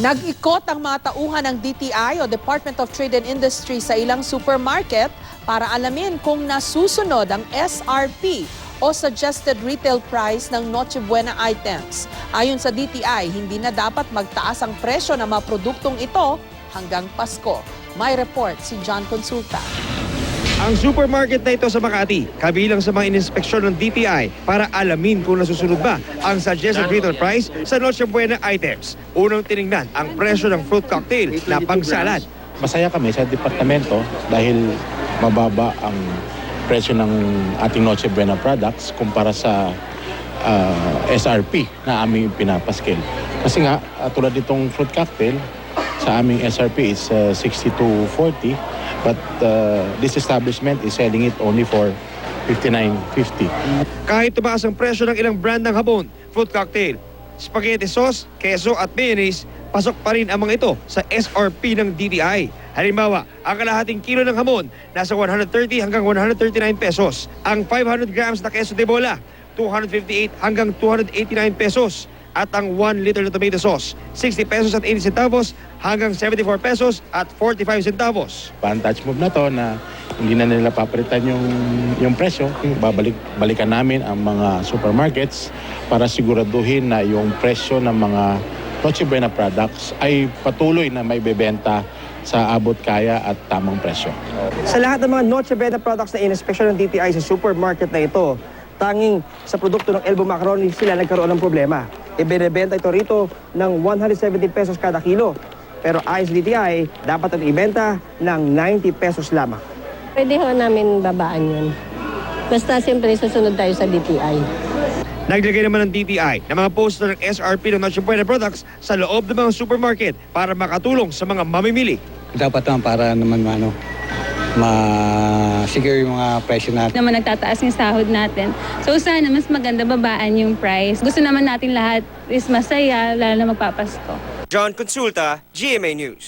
Nag-ikot ang mga tauhan ng DTI o Department of Trade and Industry sa ilang supermarket para alamin kung nasusunod ang SRP o Suggested Retail Price ng Noche Buena items. Ayon sa DTI, hindi na dapat magtaas ang presyo ng mga produktong ito hanggang Pasko. May report si John Consulta. Ang supermarket na ito sa Makati, kabilang sa mga ininspeksyon ng DTI para alamin kung nasusunod ba ang suggested retail price sa Noche Buena items. Unang tiningnan ang presyo ng fruit cocktail na pangsalad. Masaya kami sa departamento dahil mababa ang presyo ng ating Noche Buena products kumpara sa ah, SRP na aming pinapaskil. Kasi nga, ah, tulad nitong fruit cocktail, sa aming SRP is ah, 62.40 but ah, this establishment is selling it only for 59.50. Kahit tumaas ang presyo ng ilang brand ng habon, fruit cocktail, spaghetti sauce, keso at mayonnaise, pasok pa rin ang mga ito sa SRP ng DTI. Halimbawa, ang kalahating kilo ng hamon nasa 130 hanggang 139 pesos. Ang 500 grams na keso de bola, 258 hanggang 289 pesos. At ang 1 liter na tomato sauce, 60 pesos at 80 centavos hanggang 74 pesos at 45 centavos. Vantage move na to na hindi na nila papalitan yung, yung presyo. Babalik, balikan namin ang mga supermarkets para siguraduhin na yung presyo ng mga Noche Buena products ay patuloy na may bebenta sa abot kaya at tamang presyo. Sa lahat ng mga Noche Buena products na inspeksyon ng DTI sa supermarket na ito, tanging sa produkto ng Elbo Macaroni sila nagkaroon ng problema. Ibinebenta ito rito ng 170 pesos kada kilo. Pero ayon sa DTI, dapat ito ibenta ng 90 pesos lamang. Pwede ho namin babaan yun. Basta siyempre susunod tayo sa DTI. Naglagay naman ng DTI ng mga poster ng SRP ng Noche Buena products sa loob ng mga supermarket para makatulong sa mga mamimili. dapat naman para naman ano, ma-secure yung mga presyo natin. naman nagtataas yung sahod natin. So sana mas maganda babaan yung price. Gusto naman natin lahat is masaya, lalo na magpapasko. John Consulta, GMA News.